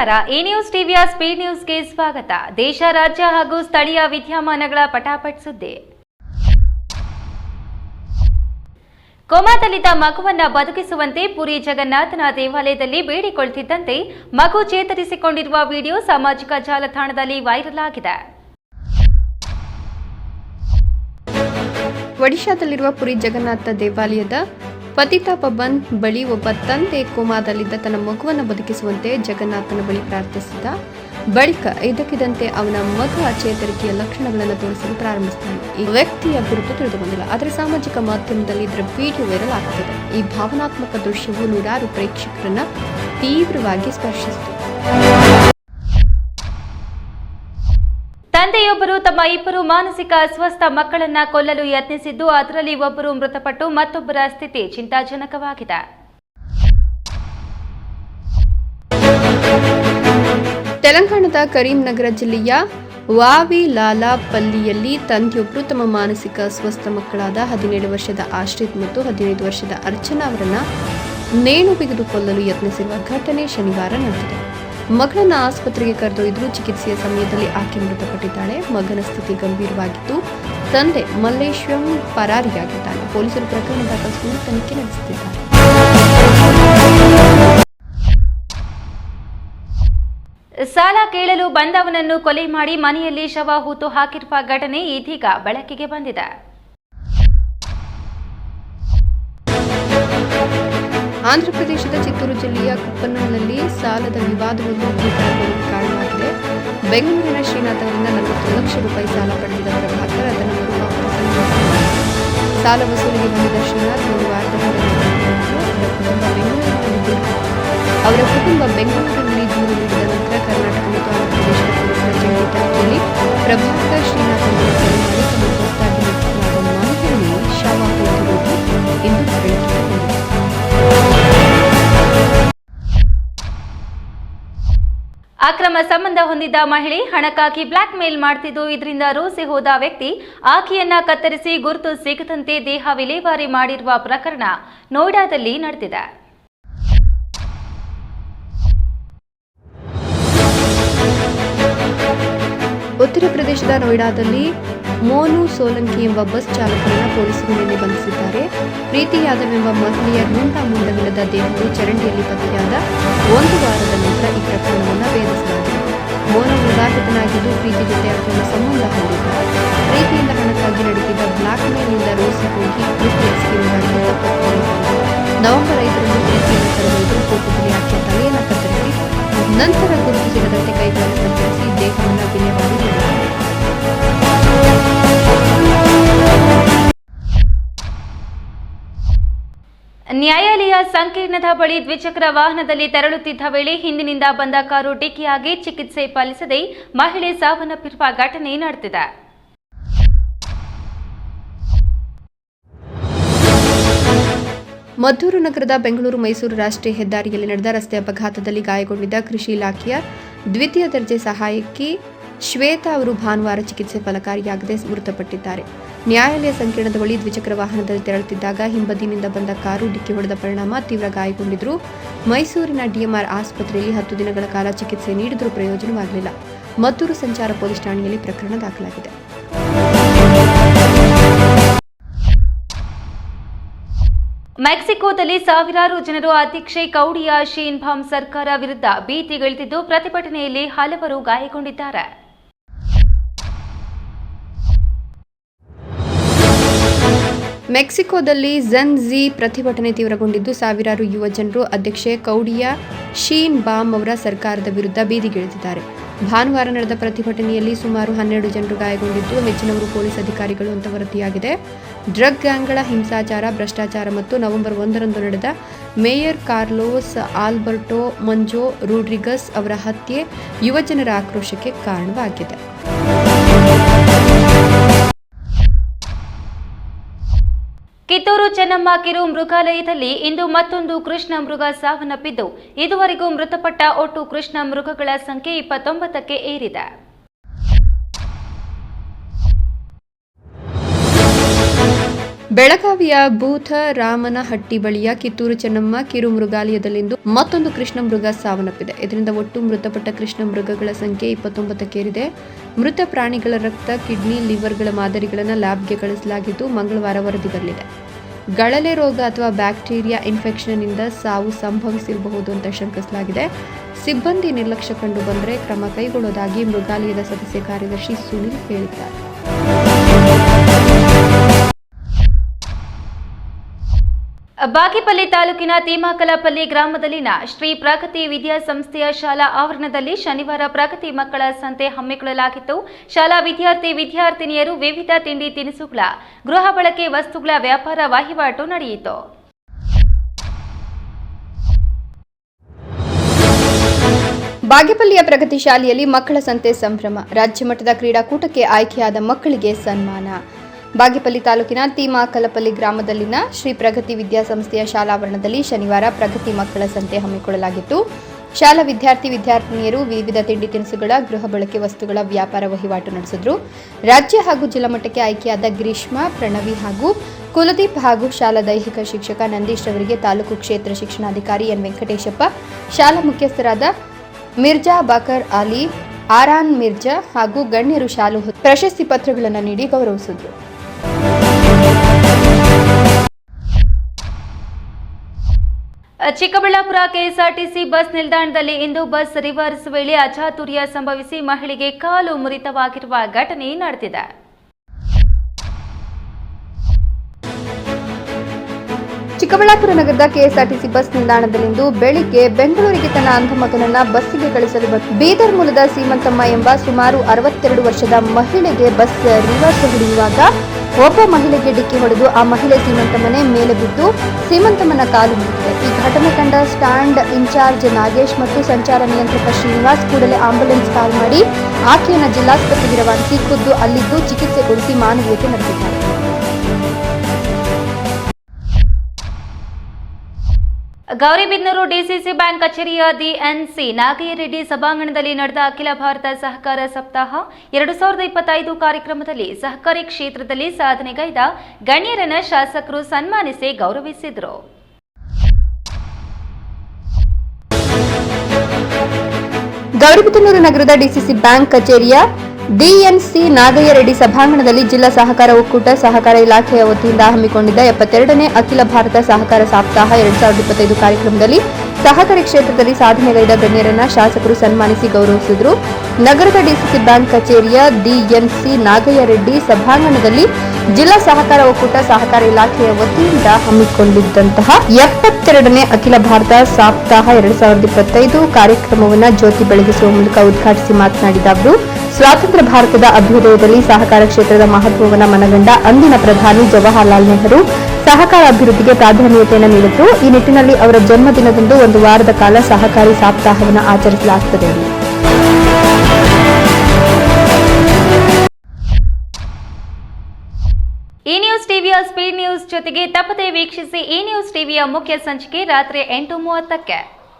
ನಮಸ್ಕಾರ. ಈ ನ್ಯೂಸ್ ಟಿವಿಯ ಸ್ಪೀಡ್ ನ್ಯೂಸ್ಗೆ ಸ್ವಾಗತ. ದೇಶ, ರಾಜ್ಯ ಹಾಗೂ ಸ್ಥಳೀಯ ವಿದ್ಯಮಾನಗಳ ಪಟಾಪಟ್ ಸುದ್ದಿ. ಕೋಮಾದಲ್ಲಿದ್ದ ಮಗುವನ್ನ ಬದುಕಿಸುವಂತೆ ಪುರಿ ಜಗನ್ನಾಥನ ದೇವಾಲಯದಲ್ಲಿ ಬೇಡಿಕೊಳ್ತಿದ್ದಂತೆ ಮಗು ಚೇತರಿಸಿಕೊಂಡಿರುವ ವಿಡಿಯೋ ಸಾಮಾಜಿಕ ಜಾಲತಾಣದಲ್ಲಿ ವೈರಲ್ ಆಗಿದೆ. ಒಡಿಶಾದಲ್ಲಿರುವ ಪುರಿ ಜಗನ್ನಾಥ ದೇವಾಲಯದ ಪತಿತ ಬಂದ್ ಬಳಿ ಒಬ್ಬ ತಂದೆ ಕೋಮಾದಲ್ಲಿದ್ದ ತನ್ನ ಮಗುವನ್ನು ಬದುಕಿಸುವಂತೆ ಜಗನ್ನಾಥನ ಬಳಿ ಪ್ರಾರ್ಥಿಸಿದ. ಬಳಿಕ ಇದಕ್ಕಿದಂತೆ ಅವನ ಮಗ ಚೇತರಿಕೆಯ ಲಕ್ಷಣಗಳನ್ನು ತೋರಿಸಲು ಪ್ರಾರಂಭಿಸುತ್ತಾನೆ ಈ ವ್ಯಕ್ತಿಯ ಗುರುತು ತಿಳಿದುಬಂದಿಲ್ಲ, ಆದರೆ ಸಾಮಾಜಿಕ ಮಾಧ್ಯಮದಲ್ಲಿ ಇದರ ವಿಡಿಯೋ ವೈರಲ್ ಆಗ್ತದೆ. ಈ ಭಾವನಾತ್ಮಕ ದೃಶ್ಯವು ನೂರಾರು ಪ್ರೇಕ್ಷಕರನ್ನ ತೀವ್ರವಾಗಿ ಸ್ಪರ್ಶಿಸಿತು. ತಮ್ಮ ಇಬ್ಬರು ಮಾನಸಿಕ ಅಸ್ವಸ್ಥ ಮಕ್ಕಳನ್ನ ಕೊಲ್ಲಲು ಯತ್ನಿಸಿದ್ದು, ಅದರಲ್ಲಿ ಒಬ್ಬರು ಮೃತಪಟ್ಟು ಮತ್ತೊಬ್ಬರ ಸ್ಥಿತಿ ಚಿಂತಾಜನಕವಾಗಿದೆ. ತೆಲಂಗಾಣದ ಕರೀಂನಗರ ಜಿಲ್ಲೆಯ ವಾವಿ ಲಾಲಾಪಲ್ಲಿಯಲ್ಲಿ ತಂದೆಯೊಬ್ಬರು ತಮ್ಮ ಮಾನಸಿಕ ಅಸ್ವಸ್ಥ ಮಕ್ಕಳಾದ ಹದಿನೇಳು ವರ್ಷದ ಆಶ್ರಿತ್ ಮತ್ತು ಹದಿನೈದು ವರ್ಷದ ಅರ್ಚನಾ ಅವರನ್ನ ನೇಣು ಬಿಗಿದುಕೊಳ್ಳಲು ಯತ್ನಿಸಿರುವ ಘಟನೆ ಶನಿವಾರ ನಡೆದಿದೆ. ಮಗಳನ್ನ ಆಸ್ಪತ್ರೆಗೆ ಕರೆದೊಯ್ದರು ಚಿಕಿತ್ಸೆಯ ಸಮಯದಲ್ಲಿ ಆಕೆ ಮೃತಪಟ್ಟಿದ್ದಾಳೆ. ಮಗನ ಸ್ಥಿತಿ ಗಂಭೀರವಾಗಿದ್ದು, ತಂದೆ ಮಲ್ಲೇಶ್ವರಂ ಪರಾರಿಯಾಗಿದ್ದಾನೆ. ಪೊಲೀಸರು ಪ್ರಕರಣ ದಾಖಲಿಸಿಕೊಂಡು ತನಿಖೆ ನಡೆಸುತ್ತಿದ್ದಾರೆ. ಸಾಲ ಕೇಳಲು ಬಂದವನನ್ನು ಕೊಲೆ ಮಾಡಿ ಮನೆಯಲ್ಲಿ ಶವ ಹೂತು ಹಾಕಿರುವ ಘಟನೆ ಇದೀಗ ಬೆಳಕಿಗೆ ಬಂದಿದೆ. ಆಂಧ್ರಪ್ರದೇಶದ ಚಿತ್ತೂರು ಜಿಲ್ಲೆಯ ಕುಪ್ಪನೂರಿನಲ್ಲಿ ಸಾಲದ ವಿವಾದವನ್ನು ಭೀಕರಗೊಳ್ಳಲು ಕಾರಣವಾಗಿದೆ. ಬೆಂಗಳೂರಿನ ಶ್ರೀನಾಥ್ ಅವರಿಂದ ನಲವತ್ತು ಲಕ್ಷ ರೂಪಾಯಿ ಸಾಲ ಪಡೆದಿದ್ದ ಮಾತ್ರ ಅದನ್ನು ಮರುಪಾವತಿಸಲು ಸಾಲ ವಸೂಲಿಗೆ ಬಂದಿದ್ದ ಶ್ರೀನಾಥ್ ಒಂದು ವಾರದ ಅವರ ಕುಟುಂಬ ಬೆಂಗಳೂರಿನಲ್ಲಿ ದೂರು ನೀಡಿದ ನಂತರ ಕರ್ನಾಟಕ ಮತ್ತು ಆಂಧ್ರಪ್ರದೇಶದ ಪೊಲೀಸರ ಜಂಟಿ ತನಿಖೆಯಲ್ಲಿ ಪ್ರಭಾಕರ್ ಶ್ರೀನಾಥ್ ಅವರನ್ನು ಕೊಲೆ ಮಾಡಿ ತಮ್ಮ ನಿರ್ಮಿಸಲಾದ ಶವ ಇಂದು ಬೆಳಕಿಗೆ ಅಕ್ರಮ ಸಂಬಂಧ ಹೊಂದಿದ್ದ ಮಹಿಳೆ ಹಣಕ್ಕಾಗಿ ಬ್ಲಾಕ್ ಮೇಲ್ ಮಾಡ್ತಿದ್ದು. ಇದರಿಂದ ರೋಸಿ ಹೋದ ವ್ಯಕ್ತಿ ಆಕೆಯನ್ನ ಕತ್ತರಿಸಿ ಗುರುತು ಸಿಗದಂತೆ ದೇಹ ವಿಲೇವಾರಿ ಮಾಡಿರುವ ಪ್ರಕರಣ ನೋಯ್ಡಾದಲ್ಲಿ ನಡೆದಿದೆ. ಉತ್ತರ ಪ್ರದೇಶದ ನೋಯ್ಡಾದಲ್ಲಿ ಮೋನು ಸೋಲಂಕಿ ಎಂಬ ಬಸ್ ಚಾಲಕನನ್ನು ಪೊಲೀಸರು ನಿನ್ನೆ ಬಂಧಿಸಿದ್ದಾರೆ. ಪ್ರೀತಿ ಯಾದವ್ ಎಂಬ ಮಹಿಳೆಯ ರುಂಡ ಮುಂಡವಿಲ್ಲದ ದೇಹವು ಚರಂಡಿಯಲ್ಲಿ ಪತ್ತೆಯಾದ ಒಂದು ವಾರದ ನಂತರ ಈ ಪ್ರಕರಣವನ್ನು ಭೇದಿಸಲಾಗಿದೆ. ಮೋನು ವಿವಾಹಿತನಾಗಿದ್ದು ಪ್ರೀತಿ ಜೊತೆ ಅಕ್ರಮ ಸಂಬಂಧ ಹೊಂದಿದ್ದಾರೆ ಪ್ರೀತಿಯಿಂದ ಹಣಕ್ಕಾಗಿ ನಡೆದಿದ್ದ ಬ್ಲಾಕ್ ಮೇಲ್ನಿಂದ ರೋಸಿ ಹೋಗಿ ಪ್ರೀತಿಯ ಸ್ಕೀಮ್ಗಾಗಿ ನವೆಂಬರ್ ಐದರಂದು ಪ್ರೀತಿಯನ್ನು ಕರೆದೊಯ್ದು ಕೋಪದಲ್ಲಿ ಆಕೆಯ ತಲೆಯನ್ನು ಕತ್ತರಿಸಿ, ನಂತರ ಗುರುತು ಸಿಗದಂತೆ ಕೈಗಳನ್ನು ಕತ್ತರಿಸಿ ದೇಹವನ್ನು ನ್ಯಾಯಾಲಯ ಸಂಕೀರ್ಣದ ಬಳಿ ದ್ವಿಚಕ್ರ ವಾಹನದಲ್ಲಿ ತೆರಳುತ್ತಿದ್ದ ವೇಳೆ ಹಿಂದಿನಿಂದ ಬಂದ ಕಾರು ಡಿಕ್ಕಿಯಾಗಿ ಚಿಕಿತ್ಸೆ ಪಾಲಿಸದೆ ಮಹಿಳೆ ಸಾವನ್ನಪ್ಪಿರುವ ಘಟನೆ ನಡೆದಿದೆ. ಮದ್ದೂರು ನಗರದ ಬೆಂಗಳೂರು ಮೈಸೂರು ರಾಷ್ಟ್ರೀಯ ಹೆದ್ದಾರಿಯಲ್ಲಿ ನಡೆದ ರಸ್ತೆ ಅಪಘಾತದಲ್ಲಿ ಗಾಯಗೊಂಡಿದ್ದ ಕೃಷಿ ಇಲಾಖೆಯ ದ್ವಿತೀಯ ದರ್ಜೆ ಸಹಾಯಕಿ ಶ್ವೇತಾ ಅವರು ಭಾನುವಾರ ಚಿಕಿತ್ಸೆ ಫಲಕಾರಿಯಾಗದೆ ಮೃತಪಟ್ಟಿದ್ದಾರೆ. ನ್ಯಾಯಾಲಯ ಸಂಕೀರ್ಣದ ಬಳಿ ದ್ವಿಚಕ್ರ ವಾಹನದಲ್ಲಿ ತೆರಳುತ್ತಿದ್ದಾಗ ಹಿಂಬದಿನಿಂದ ಬಂದ ಕಾರು ಡಿಕ್ಕಿ ಹೊಡೆದ ಪರಿಣಾಮ ತೀವ್ರ ಗಾಯಗೊಂಡಿದ್ರು. ಮೈಸೂರಿನ ಡಿಎಂಆರ್ ಆಸ್ಪತ್ರೆಯಲ್ಲಿ ಹತ್ತು ದಿನಗಳ ಕಾಲ ಚಿಕಿತ್ಸೆ ನೀಡಿದರೂ ಪ್ರಯೋಜನವಾಗಲಿಲ್ಲ. ಮದ್ದೂರು ಸಂಚಾರ ಪೊಲೀಸ್ ಠಾಣೆಯಲ್ಲಿ ಪ್ರಕರಣ ದಾಖಲಾಗಿದೆ. ಮೆಕ್ಸಿಕೋದಲ್ಲಿ ಸಾವಿರಾರು ಜನರು ಅಧ್ಯಕ್ಷೆ ಕೌಡಿಯಾ ಶೀನ್ಭಾಮ್ ಸರ್ಕಾರ ವಿರುದ್ಧ ಭೀತಿಗಿಳಿದಿದ್ದು ಪ್ರತಿಭಟನೆಯಲ್ಲಿ ಹಲವರು ಗಾಯಗೊಂಡಿದ್ದಾರೆ. ಮೆಕ್ಸಿಕೋದಲ್ಲಿ ಝನ್ ಝಿ ಪ್ರತಿಭಟನೆ ತೀವ್ರಗೊಂಡಿದ್ದು ಸಾವಿರಾರು ಯುವ ಜನರು, ಅಧ್ಯಕ್ಷೆ ಕೌಡಿಯಾ ಶೀನ್ ಬಾಮ್ ಅವರ ಸರ್ಕಾರದ ವಿರುದ್ಧ ಬೀದಿಗಿಳಿದಿದ್ದಾರೆ. ಭಾನುವಾರ ನಡೆದ ಪ್ರತಿಭಟನೆಯಲ್ಲಿ ಸುಮಾರು ಹನ್ನೆರಡು ಜನರು ಗಾಯಗೊಂಡಿದ್ದು, ಹೆಚ್ಚಿನವರು ಪೊಲೀಸ್ ಅಧಿಕಾರಿಗಳು ಅಂತ ವರದಿಯಾಗಿದೆ. ಡ್ರಗ್ ಗ್ಯಾಂಗ್ಗಳ ಹಿಂಸಾಚಾರ, ಭ್ರಷ್ಟಾಚಾರ ಮತ್ತು ನವೆಂಬರ್ ಒಂದರಂದು ನಡೆದ mayor Carlos Alberto Manzo Rodriguez ಅವರ ಹತ್ಯೆ ಯುವಜನರ ಆಕ್ರೋಶಕ್ಕೆ ಕಾರಣವಾಗಿದೆ. ಚೆನ್ನಮ್ಮ ಕಿರು ಮೃಗಾಲಯದಲ್ಲಿ ಇಂದು ಮತ್ತೊಂದು ಕೃಷ್ಣ ಮೃಗ ಸಾವನ್ನಪ್ಪಿದ್ದು, ಇದುವರೆಗೂ ಮೃತಪಟ್ಟ ಒಟ್ಟು ಕೃಷ್ಣ ಮೃಗಗಳ ಸಂಖ್ಯೆ ಇಪ್ಪತ್ತೊಂಬತ್ತಕ್ಕೆ ಏರಿದೆ. ಬೆಳಗಾವಿಯ ಬೂಥ ರಾಮನಹಟ್ಟಿ ಬಳಿಯ ಕಿತ್ತೂರು ಚೆನ್ನಮ್ಮ ಕಿರು ಮೃಗಾಲಯದಲ್ಲಿಂದು ಮತ್ತೊಂದು ಕೃಷ್ಣ ಮೃಗ ಸಾವನ್ನಪ್ಪಿದೆ. ಇದರಿಂದ ಒಟ್ಟು ಮೃತಪಟ್ಟ ಕೃಷ್ಣ ಮೃಗಗಳ ಸಂಖ್ಯೆ ಇಪ್ಪತ್ತೊಂಬತ್ತಕ್ಕೇರಿದೆ ಮೃತ ಪ್ರಾಣಿಗಳ ರಕ್ತ, ಕಿಡ್ನಿ, ಲಿವರ್ಗಳ ಮಾದರಿಗಳನ್ನು ಲ್ಯಾಬ್ಗೆ ಕಳಿಸಲಾಗಿದ್ದು, ಮಂಗಳವಾರ ವರದಿ ಬರಲಿದೆ. ಗಳಲೆ ರೋಗ ಅಥವಾ ಬ್ಯಾಕ್ಟೀರಿಯಾ ಇನ್ಫೆಕ್ಷನ್ನಿಂದ ಸಾವು ಸಂಭವಿಸಿರಬಹುದು ಅಂತ ಶಂಕಿಸಲಾಗಿದೆ. ಸಿಬ್ಬಂದಿ ನಿರ್ಲಕ್ಷ್ಯ ಕಂಡು ಬಂದರೆ ಕ್ರಮ ಕೈಗೊಳ್ಳೋದಾಗಿ ಮೃಗಾಲಯದ ಸದಸ್ಯ ಕಾರ್ಯದರ್ಶಿ ಸುನೀಲ್ ಹೇಳಿದ್ದಾರೆ. ಬಾಗೇಪಲ್ಲಿ ತಾಲೂಕಿನ ತೀಮಾಕಲಪಲ್ಲಿ ಗ್ರಾಮದಲ್ಲಿನ ಶ್ರೀ ಪ್ರಗತಿ ವಿದ್ಯಾಸಂಸ್ಥೆಯ ಶಾಲಾ ಆವರಣದಲ್ಲಿ ಶನಿವಾರ ಪ್ರಗತಿ ಮಕ್ಕಳ ಸಂತೆ ಹಮ್ಮಿಕೊಳ್ಳಲಾಗಿತ್ತು. ಶಾಲಾ ವಿದ್ಯಾರ್ಥಿ ವಿದ್ಯಾರ್ಥಿನಿಯರು ವಿವಿಧ ತಿಂಡಿ ತಿನಿಸುಗಳ, ಗೃಹ ಬಳಕೆ ವಸ್ತುಗಳ ವ್ಯಾಪಾರ ವಹಿವಾಟು ನಡೆಯಿತು. ಬಾಗೇಪಲ್ಲಿಯ ಪ್ರಗತಿ ಶಾಲೆಯಲ್ಲಿ ಮಕ್ಕಳ ಸಂತೆ ಸಂಭ್ರಮ. ರಾಜ್ಯ ಮಟ್ಟದ ಕ್ರೀಡಾಕೂಟಕ್ಕೆ ಆಯ್ಕೆಯಾದ ಮಕ್ಕಳಿಗೆ ಸನ್ಮಾನ. ಬಾಗೇಪಲ್ಲಿ ತಾಲೂಕಿನ ತೀಮಾಕಲಪಲ್ಲಿ ಗ್ರಾಮದಲ್ಲಿನ ಶ್ರೀ ಪ್ರಗತಿ ವಿದ್ಯಾಸಂಸ್ಥೆಯ ಶಾಲಾವರಣದಲ್ಲಿ ಶನಿವಾರ ಪ್ರಗತಿ ಮಕ್ಕಳ ಸಂತೆ ಹಮ್ಮಿಕೊಳ್ಳಲಾಗಿತ್ತು. ಶಾಲಾ ವಿದ್ಯಾರ್ಥಿ ವಿದ್ಯಾರ್ಥಿನಿಯರು ವಿವಿಧ ತಿಂಡಿ ತಿನಿಸುಗಳ, ಗೃಹ ಬಳಕೆ ವಸ್ತುಗಳ ವ್ಯಾಪಾರ ವಹಿವಾಟು ನಡೆಸಿದ್ರು. ರಾಜ್ಯ ಹಾಗೂ ಜಿಲ್ಲಾ ಮಟ್ಟಕ್ಕೆ ಆಯ್ಕೆಯಾದ ಗ್ರೀಷ್ಮ, ಪ್ರಣವಿ ಹಾಗೂ ಕುಲದೀಪ್ ಹಾಗೂ ಶಾಲಾ ದೈಹಿಕ ಶಿಕ್ಷಕ ನಂದೀಶ್ ಅವರಿಗೆ ತಾಲೂಕು ಕ್ಷೇತ್ರ ಶಿಕ್ಷಣಾಧಿಕಾರಿ ಎನ್ ವೆಂಕಟೇಶಪ್ಪ, ಶಾಲಾ ಮುಖ್ಯಸ್ಥರಾದ ಮಿರ್ಜಾ ಬಕರ್ ಅಲಿ ಆರಾನ್ ಮಿರ್ಜಾ ಹಾಗೂ ಗಣ್ಯರು ಶಾಲು ಪ್ರಶಸ್ತಿ ಪತ್ರಗಳನ್ನು ನೀಡಿ ಗೌರವಿಸಿದ್ರು. ಚಿಕ್ಕಬಳ್ಳಾಪುರ ಕೆಎಸ್ಆರ್ಟಿಸಿ ಬಸ್ ನಿಲ್ದಾಣದಲ್ಲಿ ಇಂದು ಬಸ್ ರಿವರ್ಸ್ ವೇಳೆ ಅಚಾತುರ್ಯ ಸಂಭವಿಸಿ ಮಹಿಳೆಗೆ ಕಾಲು ಮುರಿತವಾಗಿರುವ ಘಟನೆ ನಡೆದಿದೆ. ಚಿಕ್ಕಬಳ್ಳಾಪುರ ನಗರದ ಕೆಎಸ್ಆರ್ಟಿಸಿ ಬಸ್ ನಿಲ್ದಾಣದಲ್ಲಿಂದು ಬೆಳಿಗ್ಗೆ ಬೆಂಗಳೂರಿಗೆ ತನ್ನ ಅಂಧ ಮಗನನ್ನ ಬಸ್ಸಿಗೆ ಕಳಿಸಲು ಬಂದ ಬೀದರ್ ಮೂಲದ ಸೀಮಂತಮ್ಮ ಎಂಬ ಸುಮಾರು ಅರವತ್ತೆರಡು ವರ್ಷದ ಮಹಿಳೆಗೆ ಬಸ್ ರಿವರ್ಸ್ ಹಿಡಿಯುವಾಗ ಒಬ್ಬ ಮಹಿಳೆಗೆ ಡಿಕ್ಕಿ ಹೊಡೆದು ಆ ಮಹಿಳೆ ಸೀಮಂತಮ್ಮನೆ ಮೇಲೆ ಬಿದ್ದು ಸೀಮಂತಮ್ಮನ ಕಾಲು ಮುರಿದಿದೆ. ಈ ಘಟನೆ ಕಂಡ ಸ್ಟ್ಯಾಂಡ್ ಇನ್ಚಾರ್ಜ್ ನಾಗೇಶ್ ಮತ್ತು ಸಂಚಾರ ನಿಯಂತ್ರಕ ಶ್ರೀನಿವಾಸ್ ಕೂಡಲೇ ಆಂಬ್ಯುಲೆನ್ಸ್ ಕಾಲ್ ಮಾಡಿ ಆಕೆಯನ್ನು ಜಿಲ್ಲಾಸ್ಪತ್ರೆಗೆ ರವಾನಿಸಿ ಖುದ್ದು ಅಲ್ಲಿದ್ದು ಚಿಕಿತ್ಸೆ ಕೊಡಿಸಿ ಮಾನವೀಯತೆ ನಡೆಸಿದ್ದಾರೆ. ಗೌರಿಬಿದನೂರು ಡಿಸಿಸಿ ಬ್ಯಾಂಕ್ ಕಚೇರಿಯ ಡಿಎನ್ಸಿ ನಾಗಯ್ಯರೆಡ್ಡಿ ಸಭಾಂಗಣದಲ್ಲಿ ನಡೆದ ಅಖಿಲ ಭಾರತ ಸಹಕಾರ ಸಪ್ತಾಹ ಎರಡು ಸಾವಿರದ ಇಪ್ಪತ್ತೈದು ಕಾರ್ಯಕ್ರಮದಲ್ಲಿ ಸಹಕಾರಿ ಕ್ಷೇತ್ರದಲ್ಲಿ ಸಾಧನೆಗೈದ ಗಣ್ಯರನ್ನು ಶಾಸಕರು ಸನ್ಮಾನಿಸಿ ಗೌರವಿಸಿದರು. ಗೌರಿಬಿದನೂರು ನಗರದ ಡಿಸಿಸಿ ಬ್ಯಾಂಕ್ ಕಚೇರಿಯ ಡಿಎನ್ಸಿ ನಾಗಯ್ಯ ರೆಡ್ಡಿ ಸಭಾಂಗಣದಲ್ಲಿ ಜಿಲ್ಲಾ ಸಹಕಾರ ಒಕ್ಕೂಟ ಸಹಕಾರ ಇಲಾಖೆಯ ವತಿಯಿಂದ ಹಮ್ಮಿಕೊಂಡಿದ್ದ ಎಪ್ಪತ್ತೆರಡನೇ ಅಖಿಲ ಭಾರತ ಸಹಕಾರ ಸಪ್ತಾಹ ಎರಡ್ ಸಾವಿರದ ಇಪ್ಪತ್ತೈದು ಕಾರ್ಯಕ್ರಮದಲ್ಲಿ ಸಹಕಾರಿ ಕ್ಷೇತ್ರದಲ್ಲಿ ಸಾಧನೆಗೈದ ಗಣ್ಯರನ್ನ ಶಾಸಕರು ಸನ್ಮಾನಿಸಿ ಗೌರವಿಸಿದರು. ನಗರದ ಡಿಸಿಸಿ ಬ್ಯಾಂಕ್ ಕಚೇರಿಯ ಡಿಎನ್ಸಿ ನಾಗಯ್ಯ ರೆಡ್ಡಿ ಸಭಾಂಗಣದಲ್ಲಿ ಜಿಲ್ಲಾ ಸಹಕಾರ ಒಕ್ಕೂಟ ಸಹಕಾರ ಇಲಾಖೆಯ ವತಿಯಿಂದ ಹಮ್ಮಿಕೊಂಡಿದ್ದಂತಹ ಎಪ್ಪತ್ತೆರಡನೇ ಅಖಿಲ ಭಾರತ ಸಪ್ತಾಹ ಎರಡ್ ಸಾವಿರದ ಇಪ್ಪತ್ತೈದು ಕಾರ್ಯಕ್ರಮವನ್ನು ಜ್ಯೋತಿ ಬೆಳಗಿಸುವ ಮೂಲಕ ಉದ್ಘಾಟಿಸಿ ಮಾತನಾಡಿದ ಅವರು ಸ್ವಾತಂತ್ರ್ಯ ಭಾರತದ ಅಭ್ಯುದಯದಲ್ಲಿ ಸಹಕಾರ ಕ್ಷೇತ್ರದ ಮಹತ್ವವನ್ನು ಮನಗಂಡ ಅಂದಿನ ಪ್ರಧಾನಿ ಜವಾಹರಲಾಲ್ ನೆಹರು ಸಹಕಾರ ಅಭಿವೃದ್ಧಿಗೆ ಪ್ರಾಧಾನ್ಯತೆಯನ್ನು ನೀಡಿದ್ದು, ಈ ನಿಟ್ಟಿನಲ್ಲಿ ಅವರ ಜನ್ಮದಿನದಂದು ಒಂದು ವಾರದ ಕಾಲ ಸಹಕಾರಿ ಸಪ್ತಾಹವನ್ನು ಆಚರಿಸಲಾಗುತ್ತದೆ. ಈ ನ್ಯೂಸ್ ಟಿವಿಯ ಸ್ಪೀಡ್ ನ್ಯೂಸ್ ಜೊತೆಗೆ ತಪ್ಪದೇ ವೀಕ್ಷಿಸಿ ಈ ನ್ಯೂಸ್ ಟಿವಿಯ ಮುಖ್ಯ ಸಂಚಿಕೆ ರಾತ್ರಿ ಎಂಟು ಮೂವತ್ತಕ್ಕೆ.